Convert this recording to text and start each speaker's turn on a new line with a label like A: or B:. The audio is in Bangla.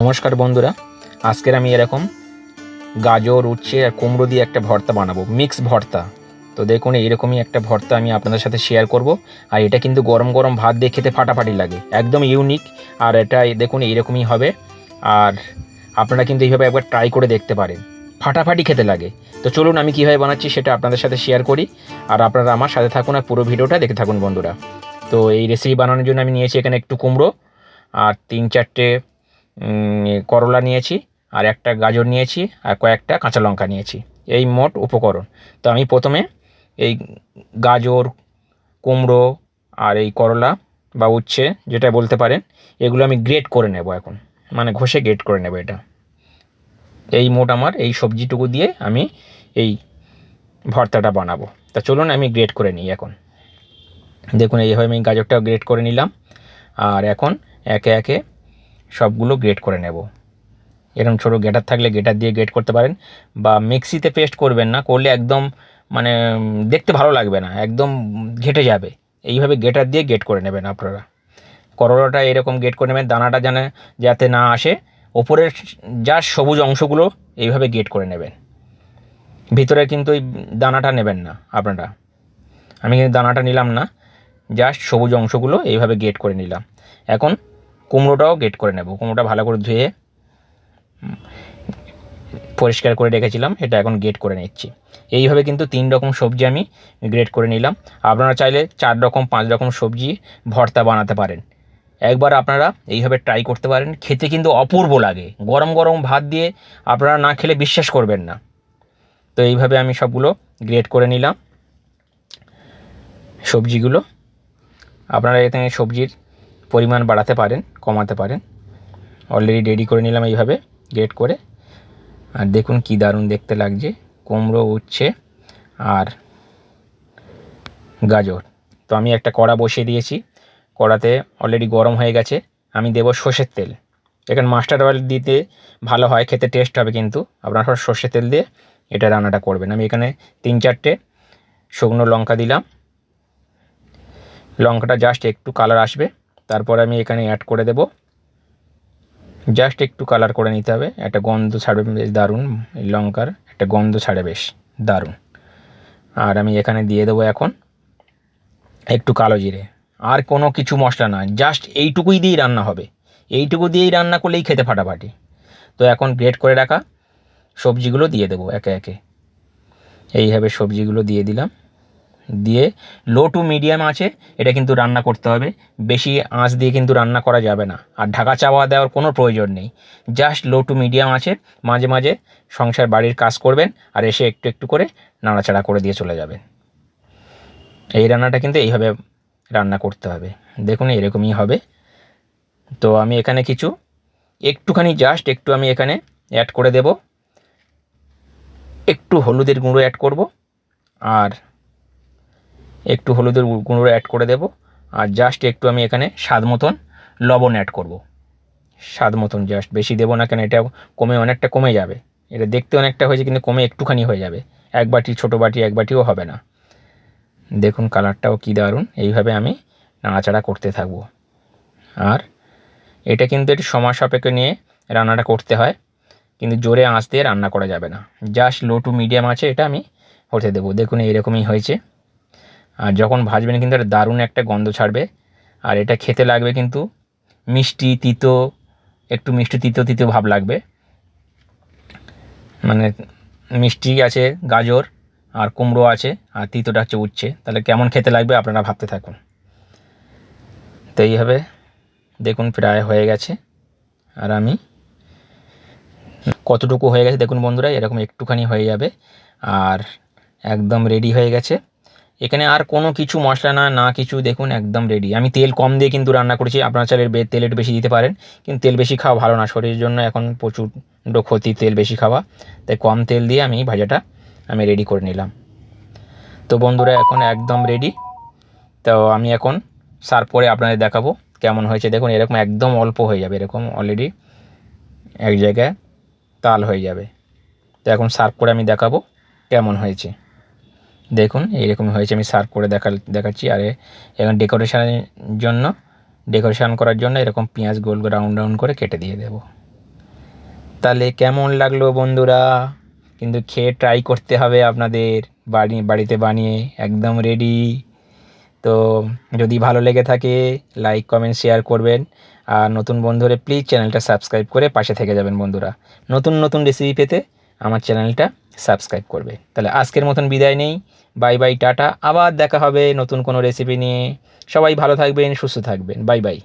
A: নমস্কার বন্ধুরা, আজকের আমি এরকম গাজর, উচ্ছে আর কুমড়ো দিয়ে একটা ভর্তা বানাবো মিক্স ভর্তা। তো দেখুন, এইরকমই একটা ভর্তা আমি আপনাদের সাথে শেয়ার করব, আর এটা কিন্তু গরম গরম ভাত দিয়ে খেতে ফাটাফাটি লাগে, একদম ইউনিক আর এটা, দেখুন, এইরকমই হবে। আর আপনারা কিন্তু এইভাবে একবার ট্রাই করে দেখতে পারেন, ফাটাফাটি খেতে লাগে। তো চলুন, আমি কীভাবে বানাচ্ছি সেটা আপনাদের সাথে শেয়ার করি, আর আপনারা আমার সাথে থাকুন আর পুরো ভিডিওটা দেখে থাকুন বন্ধুরা। তো এই রেসিপি বানানোর জন্য আমি নিয়েছি এখানে একটু কুমড়ো, আর তিন চারটে করলা নিয়েছি, আর একটা গাজর নিয়েছি, আর কয়েকটা কাঁচা লঙ্কা নিয়েছি। এই মোট উপকরণ। তো আমি প্রথমে এই গাজর, কুমড়ো, আর এই করলা বা উচ্ছে, যেটা বলতে পারেন, এগুলো আমি গ্রেট করে নেব এখন। মানে ঘষে গ্রেট করে নেব এটা। এই মোট আমার এই সবজিটুকু দিয়ে আমি এই ভর্তাটা বানাবো। তা চলুন আমি গ্রেট করে নিই এখন। দেখুন, এইভাবে আমি গাজরটাও গ্রেট করে নিলাম। আর এখন একে একে সবগুলো গ্রেট করে নেব। এরকম ছোটো গেটার থাকলে গেটার দিয়ে গ্রেট করতে পারেন বা মিক্সিতে পেস্ট করবেন না, করলে একদম মানে দেখতে ভালো লাগবে না, একদম ঘেটে যাবে। এইভাবে গেটার দিয়ে গেট করে নেবেন আপনারা। করলাটা এরকম গেট করে নেবেন, দানাটা যেন, যাতে না আসে। ওপরের যা সবুজ অংশগুলো এইভাবে গেট করে নেবেন। ভিতরে কিন্তু ওই দানাটা নেবেন না আপনারা। আমি কিন্তু দানাটা নিলাম না জাস্ট সবুজ অংশগুলো এইভাবে গেট করে নিলাম। এখন কুমড়োটাও গেট করে নেব। কুমড়োটা ভালো করে ধুয়ে পরিষ্কার করে রেখেছিলাম, এটা এখন গেট করে নিচ্ছি। এইভাবে কিন্তু তিন রকম সবজি আমি গ্রেট করে নিলাম। আপনারা চাইলে চার রকম, পাঁচ রকম সবজি ভর্তা বানাতে পারেন। একবার আপনারা এইভাবে ট্রাই করতে পারেন, খেতে কিন্তু অপূর্ব লাগে। গরম গরম ভাত দিয়ে আপনারা না খেলে বিশ্বাস করবেন না। তো এইভাবে আমি সবগুলো গ্রেট করে নিলাম। সবজিগুলো, আপনারা এখানে সবজির পরিমাণ বাড়াতে পারেন, কমাতে পারেন। অলরেডি রেডি করে নিলাম এইভাবে গ্রেট করে। আর দেখুন কি দারুণ দেখতে লাগছে, কুমড়ো উচ্ছে আর গাজর। তো আমি একটা কড়া বসিয়ে দিয়েছি, কড়াতে অলরেডি গরম হয়ে গেছে, আমি দেবো সর্ষের তেল। এখানে মাস্টার অয়েল দিতে ভালো হয়, খেতে টেস্ট হবে কিন্তু, আপনারা সব সর্ষের তেল দিয়ে এটা রান্নাটা করবেন। আমি এখানে তিন চারটে শুকনো লঙ্কা দিলাম। লঙ্কাটা জাস্ট একটু কালার আসবে। তারপর আমি এখানে অ্যাড করে দেব। জাস্ট একটু কালার করে নিতে হবে। একটা গন্ধ ছাড়বে বেশ দারুণ লঙ্কার। একটা গন্ধ ছাড়ে বেশ দারুণ। আর আমি এখানে দিয়ে দেবো এখন একটু কালো জিরে। আর কোনো কিছু মশলা না জাস্ট এইটুকুই দিয়েই রান্না হবে। এইটুকু দিয়েই রান্না করলেই খেতে ফাটাফাটি। তো এখন গ্রেট করে রাখা। সবজিগুলো দিয়ে দেবো একে একে। এইভাবে সবজিগুলো দিয়ে দিলাম। দিয়ে লো টু মিডিয়াম আছে, এটা কিন্তু রান্না করতে হবে। বেশি আঁচ দিয়ে কিন্তু রান্না করা যাবে না। আর ঢাকা চাওয়া দেওয়ার কোনো প্রয়োজন নেই। জাস্ট লো টু মিডিয়াম আছে, মাঝে মাঝে সংসার বাড়ির কাজ করবেন আর এসে একটু একটু করে নাড়াচাড়া করে দিয়ে চলে যাবেন। এই রান্নাটা কিন্তু এইভাবে রান্না করতে হবে। দেখুন, এরকমই হবে। তো আমি এখানে কিছু, একটুখানি জাস্ট একটু আমি এখানে অ্যাড করে দেব। একটু হলুদের গুঁড়ো অ্যাড করব। আর একটু হলুদের গুঁড়ো অ্যাড করে দেব। আর জাস্ট একটু আমি এখানে স্বাদ মতন লবণ অ্যাড করব। স্বাদ মতন জাস্ট বেশি দেবো না কেন, এটা কমে অনেকটা কমে যাবে। এটা দেখতে অনেকটা হয়েছে, কিন্তু কমে একটুখানি হয়ে যাবে। এক বাটি, ছোটো বাটি, এক বাটিও হবে না। দেখুন কালারটাও কী দারুণ, এইভাবে আমি নাড়াচাড়া করতে থাকব। আর এটা কিন্তু একটু সময় সাপেক্ষে নিয়ে রান্নাটা করতে হয়, কিন্তু জোরে আঁচ দিয়ে রান্না করা যাবে না। জাস্ট লো টু মিডিয়াম আছে, এটা আমি হতে দেবো। দেখুন এইরকমই হয়েছে। আর যখন ভাজবেন কিন্তু এটা দারুণ একটা গন্ধ ছাড়বে। আর এটা খেতে লাগবে কিন্তু মিষ্টি, তিতো, একটু মিষ্টি, তিতো তিতো ভাব লাগবে। মানে মিষ্টি আছে, গাজর আর কুমড়ো আছে, আর তিতোটা হচ্ছে উচ্ছে। তাহলে কেমন খেতে লাগবে আপনারা ভাবতে থাকুন। তো এইভাবে দেখুন প্রায় হয়ে গেছে। আর আমি কতটুকু হয়ে গেছে দেখুন বন্ধুরা, এরকম একটুখানি হয়ে যাবে। আর একদম রেডি হয়ে গেছে। এখানে আর কোনো কিছু মশলা না না কিছু দেখুন, একদম রেডি আমি তেল কম দিয়ে কিন্তু রান্না করেছি, আপনারা চাইলে বে- তেল একটু বেশি দিতে পারেন, কিন্তু তেল বেশি খাওয়া ভালো না, শরীরের জন্য এখন প্রচুর ক্ষতি তেল বেশি খাওয়া। তাই কম তেল দিয়ে আমি ভাজাটা আমি রেডি করে নিলাম। তো বন্ধুরা, এখন একদম রেডি তো আমি এখন সার্ভ করে আপনাদের দেখাবো কেমন হয়েছে। দেখুন, এরকম একদম অল্প হয়ে যাবে, এরকম অলরেডি এক জায়গায় তাল হয়ে যাবে। তো এখন সার্ভ করে আমি দেখাবো কেমন হয়েছে। দেখুন, এইরকম হয়েছে, আমি সার্ভ করে দেখা, দেখাচ্ছি। আর, এখন ডেকোরেশনের জন্য ডেকোরেশন করার জন্য এরকম পেঁয়াজ গোল রাউন্ড রাউন্ড করে কেটে দিয়ে দেবো। তাহলে কেমন লাগল বন্ধুরা? কিন্তু খেয়ে ট্রাই করতে হবে আপনাদের, বাড়ি, বাড়িতে বানিয়ে একদম রেডি তো যদি ভালো লেগে থাকে লাইক কমেন্ট শেয়ার করবেন। আর নতুন বন্ধুরে প্লিজ চ্যানেলটা সাবস্ক্রাইব করে পাশে থেকে যাবেন বন্ধুরা। নতুন নতুন রেসিপি পেতে আমার চ্যানেলটা সাবস্ক্রাইব করবে। তাহলে আজকের মতন বিদায় নেই। Bye bye, tata. আবার দেখা হবে নতুন কোনো রেসিপি নিয়ে। সবাই ভালো থাকবেন, সুস্থ থাকবেন। Bye bye.